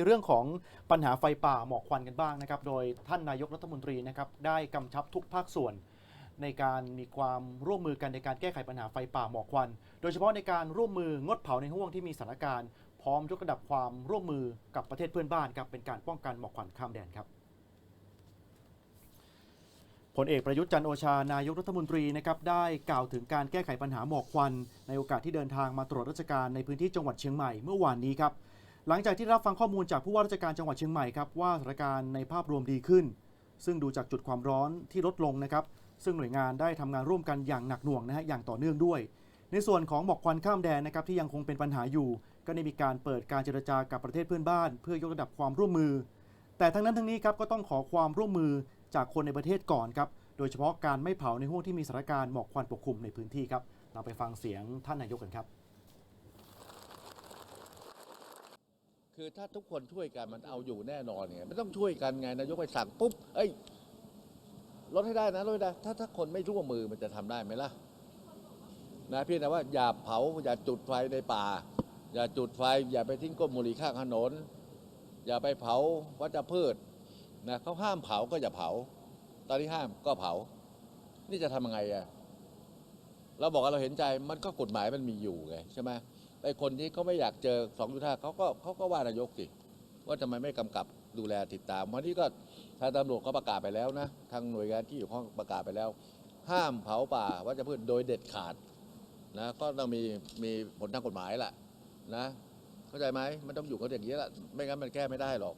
ในเรื่องของปัญหาไฟป่าหมอกควันกันบ้างนะครับ โดยท่านนายกรัฐมนตรีนะครับได้กำชับทุกภาคส่วน ในการมีความร่วมมือกันในการแก้ไขปัญหาไฟป่าหมอกควัน โดยเฉพาะในการร่วมมืองดเผาในห่วงที่มีสถานการณ์พร้อมยกระดับความร่วมมือกับประเทศเพื่อนบ้านครับเป็นการป้องกันหมอกควันข้ามแดนครับผลเอกประยุทธ์จันโอชานายกรัฐมนตรีนะครับได้กล่าวถึงการแก้ไขปัญหาหมอกควัน ในโอกาสที่เดินทางมาตรวจราชการในพื้นที่จังหวัดเชียงใหม่เมื่อวานนี้ครับ หลังจากที่รับฟังข้อมูลจากผู้ว่าราชการจังหวัดเชียงใหม่ครับว่าสถานการณ์ในภาพรวมดีขึ้น ซึ่งดูจากจุดความร้อนที่ลดลงนะครับ ซึ่งหน่วยงานได้ทำงานร่วมกันอย่างหนักหน่วงนะฮะอย่างต่อเนื่องด้วย ในส่วนของหมอกควันข้ามแดนนะครับที่ยังคงเป็นปัญหาอยู่ ก็ได้มีการเปิดการเจรจากับประเทศเพื่อนบ้าน เพื่อยกระดับความร่วมมือ แต่ทั้งนั้นทั้งนี้ครับก็ต้องขอความร่วมมือจากคนในประเทศก่อนครับโดยเฉพาะการไม่เผาในห่วงที่มีสถานการณ์หมอกควันปกคลุมในพื้นที่ครับเราไปฟังเสียงท่านนายกกันครับ คือถ้าทุกคนช่วยกันมันเอาอยู่แน่นอนไงไม่ต้องช่วยกันไงนายกไปสั่งปุ๊บเอ้ยลดให้ได้นะลดให้ได้ถ้าถ้าคนไม่ร่วมมือมันจะทำได้ไหมล่ะนะพี่แต่ว่าอย่าเผาอย่าจุดไฟในป่า อย่าจุดไฟ อย่าไปทิ้งก้นบุหรี่ข้างถนน อย่าไปเผาวัชพืชนะเขาห้ามเผาก็อย่าเผา ตอนที่ห้ามก็เผา นี่จะทำยังไงอะเราบอกว่าเราเห็นใจมันก็กฎหมายมันมีอยู่ไงใช่ไหม ไอ้คนที่เขาไม่อยากเจอสองจุดห้าเขาก็เขาก็ว่านายกสิว่าทำไมไม่กำกับดูแลติดตาม วันนี้ก็ทางตำรวจเขาประกาศไปแล้วนะ ทางหน่วยงานที่อยู่ข้องประกาศไปแล้ว ห้ามเผาป่าวัชพืชโดยเด็ดขาดนะก็ต้องมีมีผลทางกฎหมายแหละนะ เข้าใจไหมมันต้องอยู่กันอย่างนี้แหละไม่งั้นมันแก้ไม่ได้หรอก